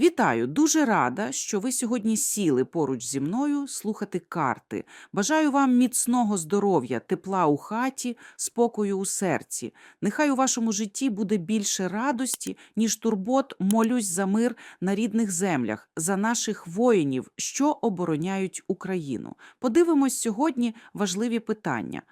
Вітаю! Дуже рада, що ви сьогодні сіли поруч зі мною слухати карти. Бажаю вам міцного здоров'я, тепла у хаті, спокою у серці. Нехай у вашому житті буде більше радості, ніж турбот. Молюсь за мир на рідних землях, за наших воїнів, що обороняють Україну. Подивимось сьогодні важливі питання.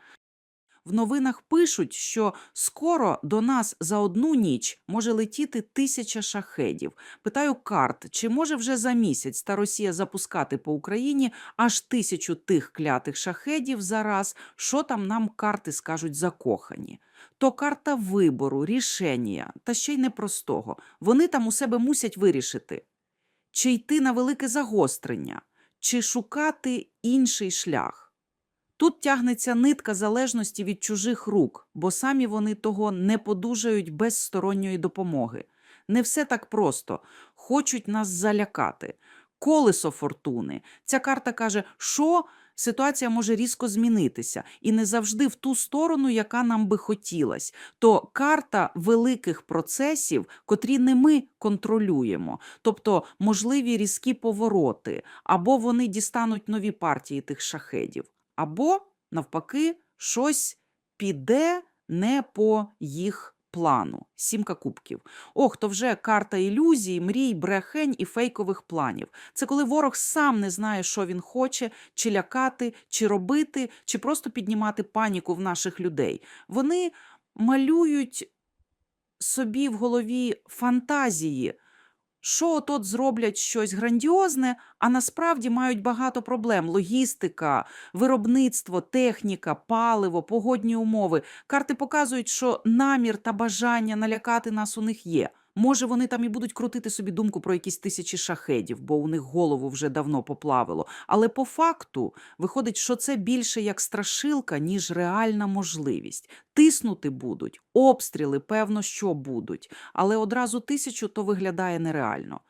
В новинах пишуть, що скоро до нас за одну ніч може летіти тисяча шахедів. Питаю карт, чи може вже за місяць та Росія запускати по Україні аж тисячу тих клятих шахедів за раз, що там нам карти скажуть закохані. То карта вибору, рішення, та ще й непростого. Вони там у себе мусять вирішити, чи йти на велике загострення, чи шукати інший шлях. Тут тягнеться нитка залежності від чужих рук, бо самі вони того не подужають без сторонньої допомоги. Не все так просто. Хочуть нас залякати. Колесо фортуни. Ця карта каже, що ситуація може різко змінитися, і не завжди в ту сторону, яка нам би хотілось. То карта великих процесів, котрі не ми контролюємо, тобто можливі різкі повороти, або вони дістануть нові партії тих шахедів або, навпаки, щось піде не по їх плану. Сімка кубків. Ох, то вже карта ілюзій, мрій, брехень і фейкових планів. Це коли ворог сам не знає, що він хоче, чи лякати, чи робити, чи просто піднімати паніку в наших людей. Вони малюють собі в голові фантазії що от зроблять щось грандіозне, а насправді мають багато проблем: логістика, виробництво, техніка, паливо, погодні умови. Карти показують, що намір та бажання налякати нас у них є. Може, вони там і будуть крутити собі думку про якісь тисячі шахедів, бо у них голову вже давно поплавило. Але по факту виходить, що це більше як страшилка, ніж реальна можливість. Тиснути будуть, обстріли, певно, що будуть, але одразу тисячу то виглядає нереально.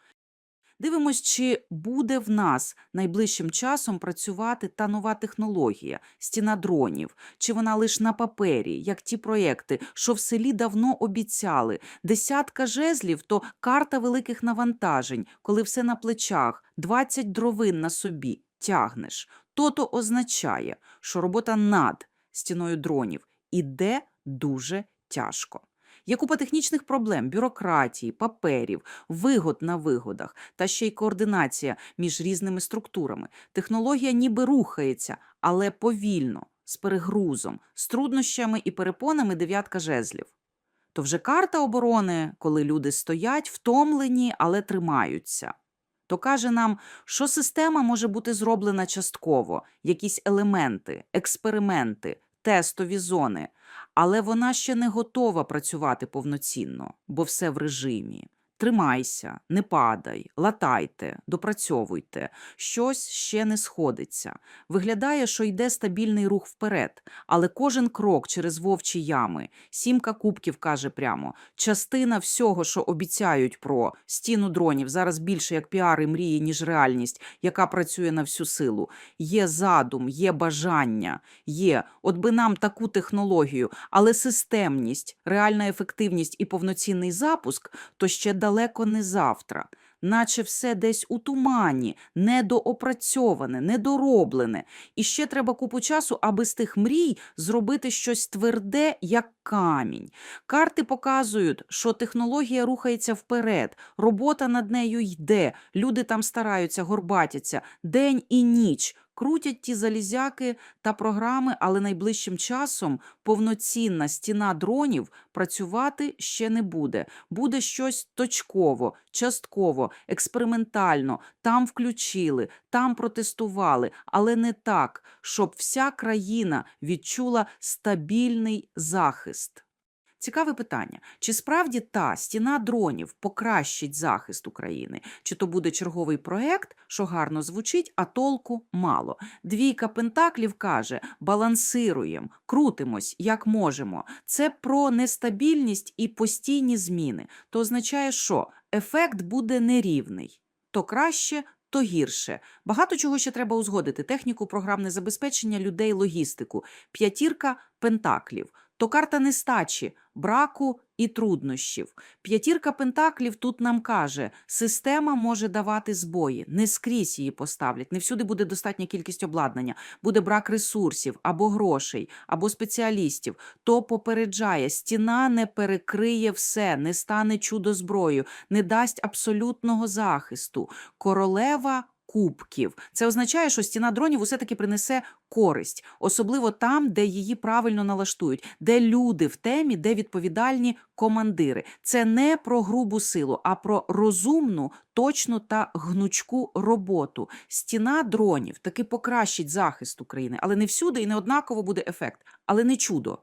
Дивимось, чи буде в нас найближчим часом працювати та нова технологія, стіна дронів, чи вона лише на папері, як ті проекти, що в селі давно обіцяли. Десятка жезлів то карта великих навантажень, коли все на плечах, 20 дровин на собі тягнеш. То-то означає, що робота над стіною дронів іде дуже тяжко. Є купа технічних проблем, бюрократії, паперів, вигод на вигодах та ще й координація між різними структурами. Технологія ніби рухається, але повільно, з перегрузом, з труднощами і перепонами дев'ятка жезлів. То вже карта оборони, коли люди стоять, втомлені, але тримаються. То каже нам, що система може бути зроблена частково, якісь елементи, експерименти, тестові зони, але вона ще не готова працювати повноцінно, бо все в режимі. Тримайся, не падай, латайте, допрацьовуйте, щось ще не сходиться. Виглядає, що йде стабільний рух вперед, але кожен крок через вовчі ями, сімка кубків каже прямо, частина всього, що обіцяють про стіну дронів, зараз більше як піар і мрії, ніж реальність, яка працює на всю силу. Є задум, є бажання, є, от би нам таку технологію, але системність, реальна ефективність і повноцінний запуск то ще далеко не завтра, наче все десь у тумані, недоопрацьоване, недороблене. І ще треба купу часу, аби з тих мрій зробити щось тверде, як камінь. Карти показують, що технологія рухається вперед, робота над нею йде, люди там стараються, горбатяться день і ніч. Крутять ті залізяки та програми, але найближчим часом повноцінна стіна дронів працювати ще не буде. Буде щось точково, частково, експериментально. Там включили, там протестували, але не так, щоб вся країна відчула стабільний захист. Цікаве питання: чи справді та стіна дронів покращить захист України? Чи то буде черговий проект, що гарно звучить, а толку мало? Двійка Пентаклів каже: балансируємо, крутимось як можемо. Це про нестабільність і постійні зміни. То означає, що ефект буде нерівний, то краще. То гірше. Багато чого ще треба узгодити: техніку, програмне забезпечення людей, логістику, п'ятірка пентаклів. То карта нестачі, браку і труднощів. П'ятірка пентаклів тут нам каже, система може давати збої, не скрізь її поставлять, не всюди буде достатня кількість обладнання, буде брак ресурсів або грошей, або спеціалістів. То попереджає, стіна не перекриє все, не стане чудо зброєю, не дасть абсолютного захисту. Королева кубків. Це означає, що стіна дронів усе таки принесе користь, особливо там, де її правильно налаштують, де люди в темі, де відповідальні командири. Це не про грубу силу, а про розумну, точну та гнучку роботу. Стіна дронів таки покращить захист України, але не всюди і не однаково буде ефект, але не чудо.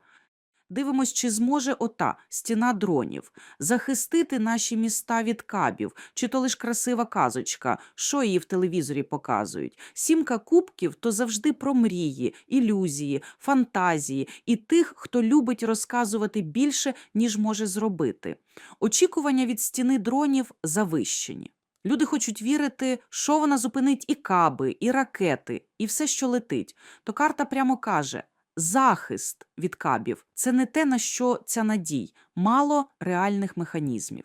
Дивимось, чи зможе ота стіна дронів захистити наші міста від кабів, чи то лиш красива казочка, що її в телевізорі показують. Сімка кубків то завжди про мрії, ілюзії, фантазії і тих, хто любить розказувати більше, ніж може зробити. Очікування від стіни дронів завищені. Люди хочуть вірити, що вона зупинить і каби, і ракети, і все, що летить. То карта прямо каже: захист від кабів це не те, на що ця надій, мало реальних механізмів.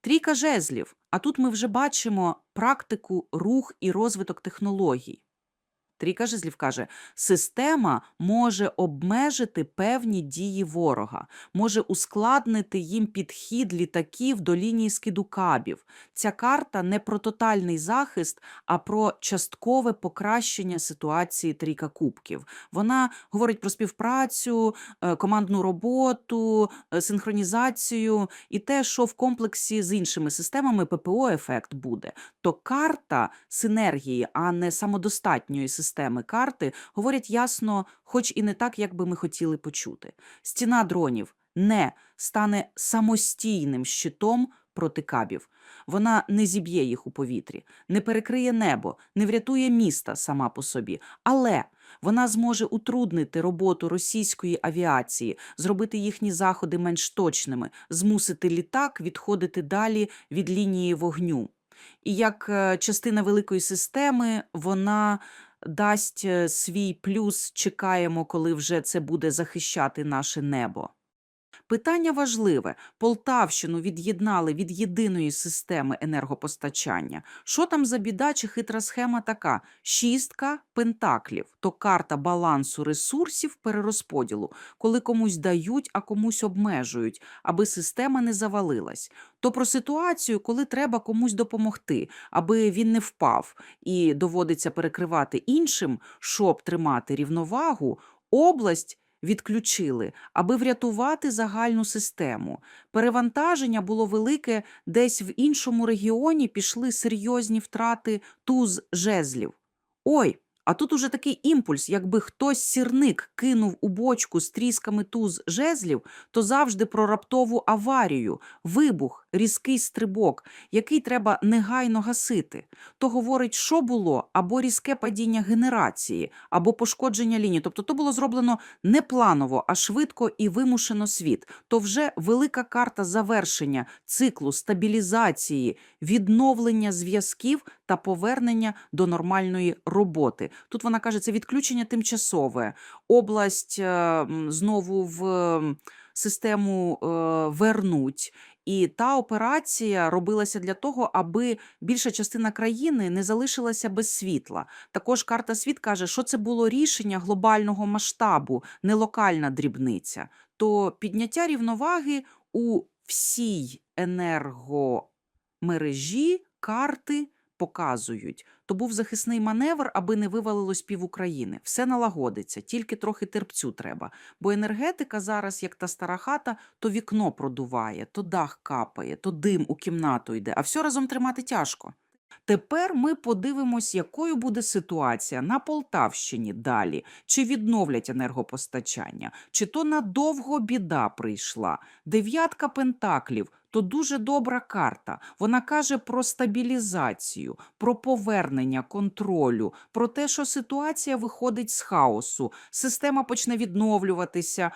Трійка жезлів. А тут ми вже бачимо практику, рух і розвиток технологій. Трійка жезлів каже, система може обмежити певні дії ворога, може ускладнити їм підхід літаків до лінії скиду кабів. Ця карта не про тотальний захист, а про часткове покращення ситуації трійка кубків. Вона говорить про співпрацю, е, командну роботу, е, синхронізацію і те, що в комплексі з іншими системами ППО ефект буде. То карта синергії, а не самодостатньої системи карти, говорять ясно, хоч і не так, як би ми хотіли почути. Стіна дронів не стане самостійним щитом проти кабів. Вона не зіб'є їх у повітрі, не перекриє небо, не врятує міста сама по собі, але вона зможе утруднити роботу російської авіації, зробити їхні заходи менш точними, змусити літак відходити далі від лінії вогню. І як е, частина великої системи, вона дасть е, свій плюс, чекаємо, коли вже це буде захищати наше небо. Питання важливе. Полтавщину від'єднали від єдиної системи енергопостачання. Що там за біда чи хитра схема така? Шістка пентаклів то карта балансу ресурсів перерозподілу, коли комусь дають, а комусь обмежують, аби система не завалилась. То про ситуацію, коли треба комусь допомогти, аби він не впав, і доводиться перекривати іншим, щоб тримати рівновагу, область відключили, аби врятувати загальну систему. Перевантаження було велике, десь в іншому регіоні пішли серйозні втрати туз жезлів. Ой, а тут уже такий імпульс, якби хтось сірник кинув у бочку з трісками туз жезлів, то завжди про раптову аварію, вибух, різкий стрибок, який треба негайно гасити. То говорить, що було, або різке падіння генерації, або пошкодження лінії. Тобто то було зроблено не планово, а швидко і вимушено світ. То вже велика карта завершення циклу стабілізації, відновлення зв'язків та повернення до нормальної роботи. Тут вона каже, це відключення тимчасове, область е, знову в систему е, вернуть. І та операція робилася для того, аби більша частина країни не залишилася без світла. Також карта світ каже, що це було рішення глобального масштабу, не локальна дрібниця. То підняття рівноваги у всій енергомережі карти показують. То був захисний маневр, аби не вивалилось пів України. Все налагодиться, тільки трохи терпцю треба. Бо енергетика зараз, як та стара хата, то вікно продуває, то дах капає, то дим у кімнату йде, а все разом тримати тяжко. Тепер ми подивимось, якою буде ситуація на Полтавщині далі, чи відновлять енергопостачання, чи то надовго біда прийшла. Дев'ятка пентаклів то дуже добра карта. Вона каже про стабілізацію, про повернення контролю, про те, що ситуація виходить з хаосу, система почне відновлюватися,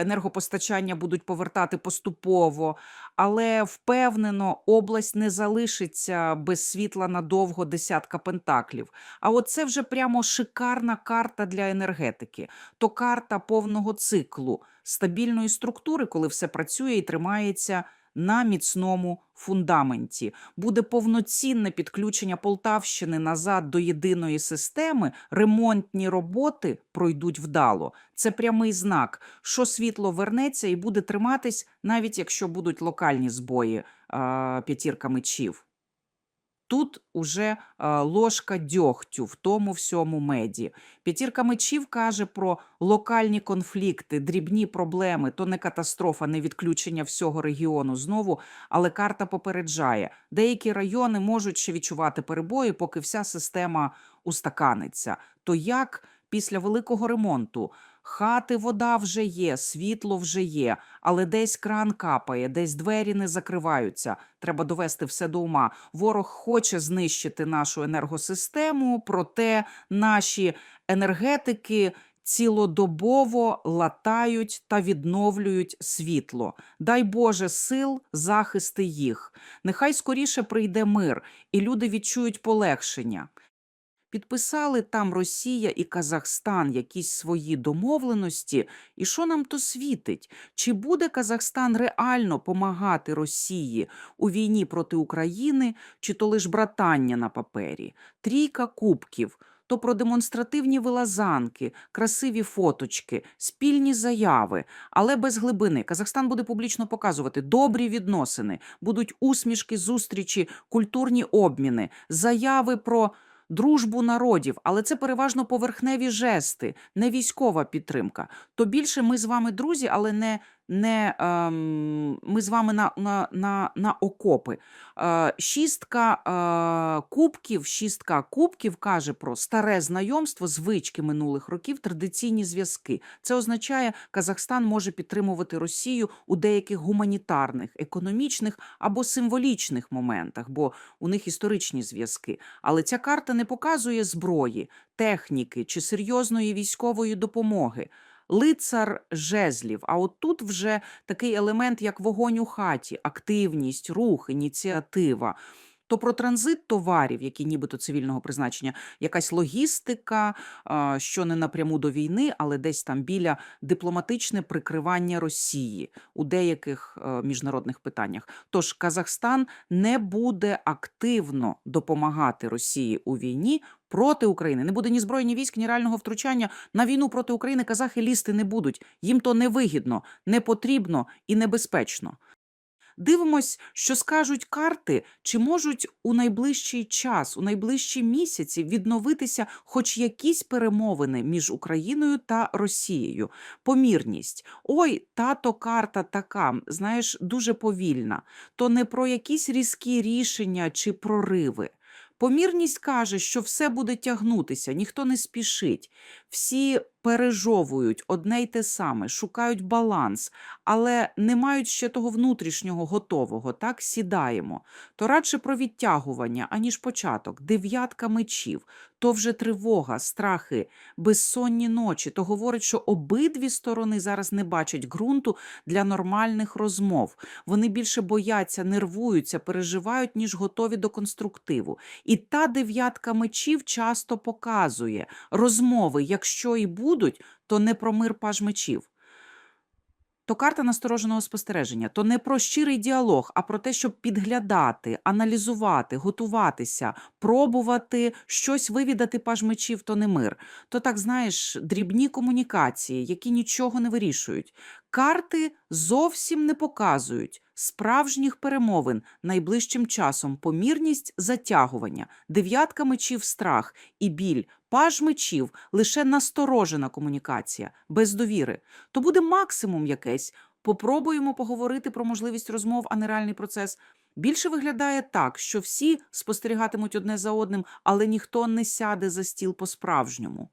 енергопостачання будуть повертати поступово. Але впевнено, область не залишиться без світла надовго десятка пентаклів. А от це вже прямо шикарна карта для енергетики. То карта повного циклу, стабільної структури, коли все працює і тримається на міцному фундаменті. Буде повноцінне підключення Полтавщини назад до єдиної системи. Ремонтні роботи пройдуть вдало. Це прямий знак, що світло вернеться і буде триматись, навіть якщо будуть локальні збої п'ятірка мечів. Тут уже ложка дьогтю в тому всьому меді. П'ятірка мечів каже про локальні конфлікти, дрібні проблеми. То не катастрофа, не відключення всього регіону знову, але карта попереджає, деякі райони можуть ще відчувати перебої, поки вся система устаканиться. То як після великого ремонту? Хати вода вже є, світло вже є, але десь кран капає, десь двері не закриваються. Треба довести все до ума. Ворог хоче знищити нашу енергосистему, проте наші енергетики цілодобово латають та відновлюють світло. Дай Боже сил захисти їх. Нехай скоріше прийде мир, і люди відчують полегшення. Підписали там Росія і Казахстан якісь свої домовленості, і що нам то світить? Чи буде Казахстан реально помагати Росії у війні проти України, чи то лиш братання на папері? Трійка кубків. То про демонстративні вилазанки, красиві фоточки, спільні заяви, але без глибини. Казахстан буде публічно показувати добрі відносини, будуть усмішки, зустрічі, культурні обміни, заяви про дружбу народів, але це переважно поверхневі жести, не військова підтримка. То більше ми з вами друзі, але не, не ем, ми з вами на, на, на, на окопи. Е, шістка е, кубків, шістка кубків каже про старе знайомство, звички минулих років, традиційні зв'язки. Це означає, Казахстан може підтримувати Росію у деяких гуманітарних, економічних або символічних моментах, бо у них історичні зв'язки. Але ця карта не показує зброї, техніки чи серйозної військової допомоги. Лицар жезлів. А от тут вже такий елемент, як вогонь у хаті, активність, рух, ініціатива. То про транзит товарів, які нібито цивільного призначення, якась логістика, що не напряму до війни, але десь там біля дипломатичне прикривання Росії у деяких е, міжнародних питаннях. Тож Казахстан не буде активно допомагати Росії у війні проти України. Не буде ні зброї, ні військ, ні реального втручання на війну проти України. Казахи лізти не будуть. Їм то невигідно, не потрібно і небезпечно. Дивимось, що скажуть карти, чи можуть у найближчий час, у найближчі місяці відновитися хоч якісь перемовини між Україною та Росією. Помірність. Ой, тато карта така, знаєш, дуже повільна. То не про якісь різкі рішення чи прориви. Помірність каже, що все буде тягнутися, ніхто не спішить. Всі пережовують одне й те саме, шукають баланс, але не мають ще того внутрішнього готового. Так сідаємо. То радше про відтягування, аніж початок. Дев'ятка мечів, то вже тривога, страхи, безсонні ночі. То говорить, що обидві сторони зараз не бачать ґрунту для нормальних розмов. Вони більше бояться, нервуються, переживають, ніж готові до конструктиву. І та дев'ятка мечів часто показує розмови, якщо і будуть, то не про мир паж мечів. То карта настороженого спостереження, то не про щирий діалог, а про те, щоб підглядати, аналізувати, готуватися, пробувати щось вивідати паж мечів, то не мир. То так знаєш, дрібні комунікації, які нічого не вирішують. Карти зовсім не показують справжніх перемовин найближчим часом, помірність затягування, дев'ятка мечів страх і біль, паж мечів лише насторожена комунікація, без довіри. То буде максимум якесь. Попробуємо поговорити про можливість розмов, а не реальний процес. Більше виглядає так, що всі спостерігатимуть одне за одним, але ніхто не сяде за стіл по-справжньому.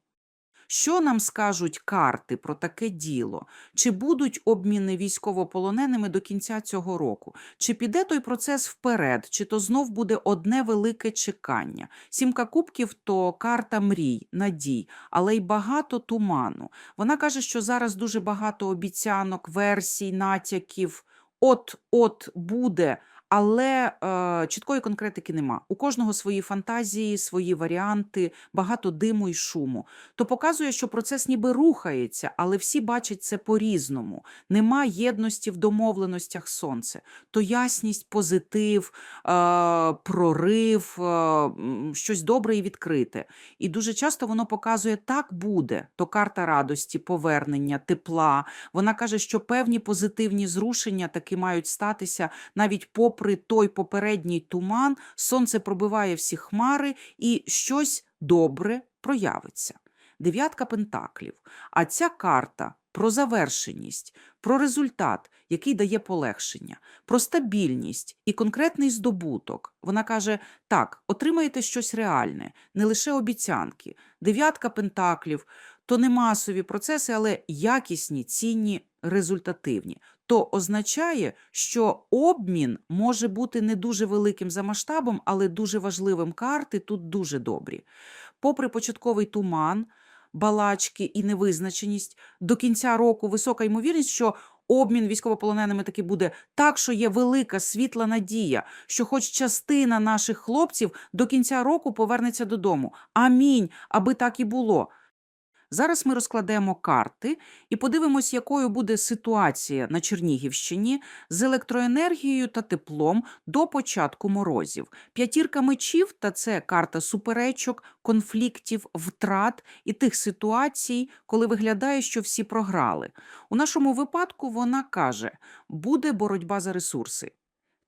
Що нам скажуть карти про таке діло? Чи будуть обміни військовополоненими до кінця цього року? Чи піде той процес вперед, чи то знов буде одне велике чекання? Сімка кубків то карта мрій, надій, але й багато туману. Вона каже, що зараз дуже багато обіцянок, версій, натяків. от-от буде, але е, чіткої конкретики нема. У кожного свої фантазії, свої варіанти, багато диму і шуму. То показує, що процес ніби рухається, але всі бачать це по-різному. Нема єдності в домовленостях сонце. То ясність, позитив, е, прорив, е, щось добре і відкрите. І дуже часто воно показує, так буде. То карта радості, повернення, тепла. Вона каже, що певні позитивні зрушення таки мають статися навіть попри той попередній туман, сонце пробиває всі хмари і щось добре проявиться. Дев'ятка пентаклів. А ця карта про завершеність, про результат, який дає полегшення, про стабільність і конкретний здобуток. Вона каже: так, отримаєте щось реальне, не лише обіцянки. Дев'ятка пентаклів то не масові процеси, але якісні, цінні, результативні. То означає, що обмін може бути не дуже великим за масштабом, але дуже важливим. Карти тут дуже добрі. Попри початковий туман, балачки і невизначеність, до кінця року висока ймовірність, що обмін військовополоненими таки буде так, що є велика світла надія, що хоч частина наших хлопців до кінця року повернеться додому. Амінь, аби так і було. Зараз ми розкладемо карти і подивимось, якою буде ситуація на Чернігівщині з електроенергією та теплом до початку морозів. П'ятірка мечів та це карта суперечок, конфліктів, втрат і тих ситуацій, коли виглядає, що всі програли. У нашому випадку вона каже: буде боротьба за ресурси.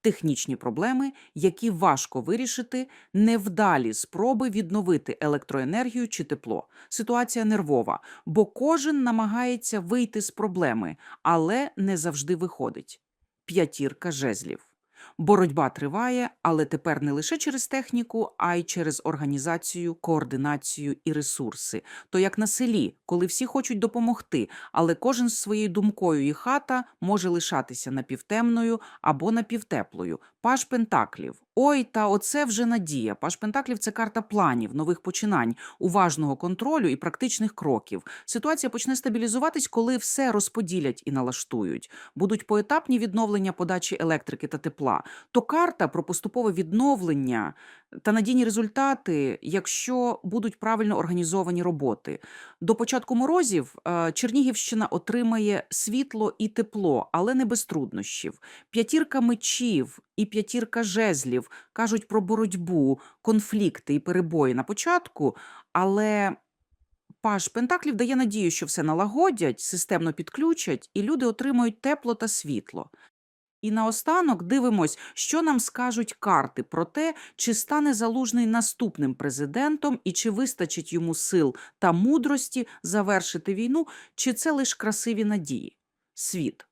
Технічні проблеми, які важко вирішити, невдалі спроби відновити електроенергію чи тепло. Ситуація нервова, бо кожен намагається вийти з проблеми, але не завжди виходить. П'ятірка жезлів. Боротьба триває, але тепер не лише через техніку, а й через організацію, координацію і ресурси. То як на селі, коли всі хочуть допомогти, але кожен з своєю думкою і хата може лишатися напівтемною або напівтеплою. Паш Пентаклів. Ой, та оце вже надія. Паш Пентаклів це карта планів, нових починань, уважного контролю і практичних кроків. Ситуація почне стабілізуватись, коли все розподілять і налаштують. Будуть поетапні відновлення подачі електрики та тепла. То карта про поступове відновлення та надійні результати, якщо будуть правильно організовані роботи. До початку морозів е, Чернігівщина отримає світло і тепло, але не без труднощів. П'ятірка мечів і п'ятірка жезлів кажуть про боротьбу, конфлікти і перебої на початку, але. Паж Пентаклів дає надію, що все налагодять, системно підключать, і люди отримають тепло та світло. І наостанок дивимось, що нам скажуть карти про те, чи стане залужний наступним президентом і чи вистачить йому сил та мудрості завершити війну, чи це лише красиві надії. Світ.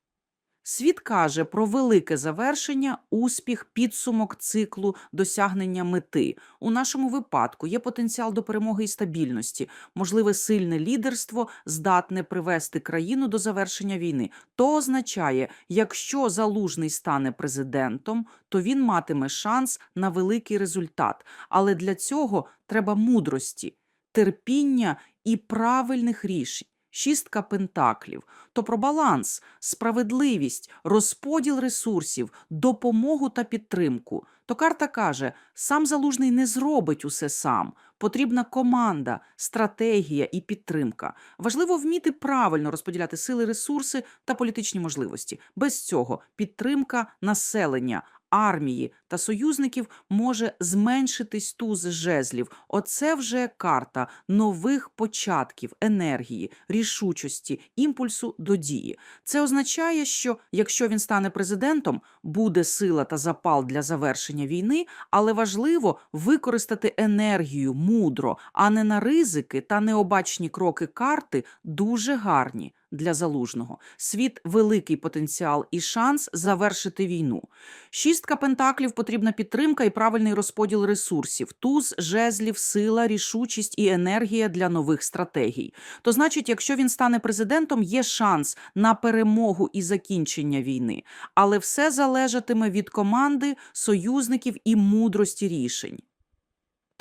Світ каже про велике завершення, успіх, підсумок циклу досягнення мети. У нашому випадку є потенціал до перемоги і стабільності, можливе сильне лідерство, здатне привести країну до завершення війни. То означає, якщо залужний стане президентом, то він матиме шанс на великий результат. Але для цього треба мудрості, терпіння і правильних рішень. Шістка пентаклів то про баланс, справедливість, розподіл ресурсів, допомогу та підтримку. То карта каже: сам залужний не зробить усе сам. Потрібна команда, стратегія і підтримка. Важливо вміти правильно розподіляти сили, ресурси та політичні можливості. Без цього підтримка населення. Армії та союзників може зменшитись туз жезлів. Оце вже карта нових початків, енергії, рішучості, імпульсу до дії. Це означає, що якщо він стане президентом, буде сила та запал для завершення війни, але важливо використати енергію мудро, а не на ризики та необачні кроки карти дуже гарні. Для залужного світ великий потенціал і шанс завершити війну. Шістка пентаклів потрібна підтримка і правильний розподіл ресурсів, туз, жезлів, сила, рішучість і енергія для нових стратегій. То значить, якщо він стане президентом, є шанс на перемогу і закінчення війни, але все залежатиме від команди, союзників і мудрості рішень.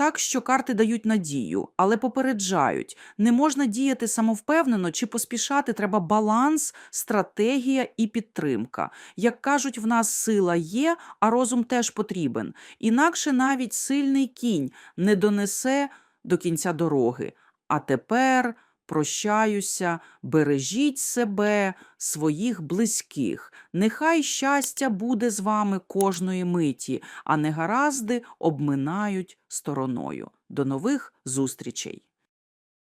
Так що карти дають надію, але попереджають, не можна діяти самовпевнено чи поспішати, треба баланс, стратегія і підтримка. Як кажуть, в нас сила є, а розум теж потрібен. Інакше навіть сильний кінь не донесе до кінця дороги. А тепер прощаюся, бережіть себе, своїх близьких. Нехай щастя буде з вами кожної миті, а негаразди обминають стороною. До нових зустрічей!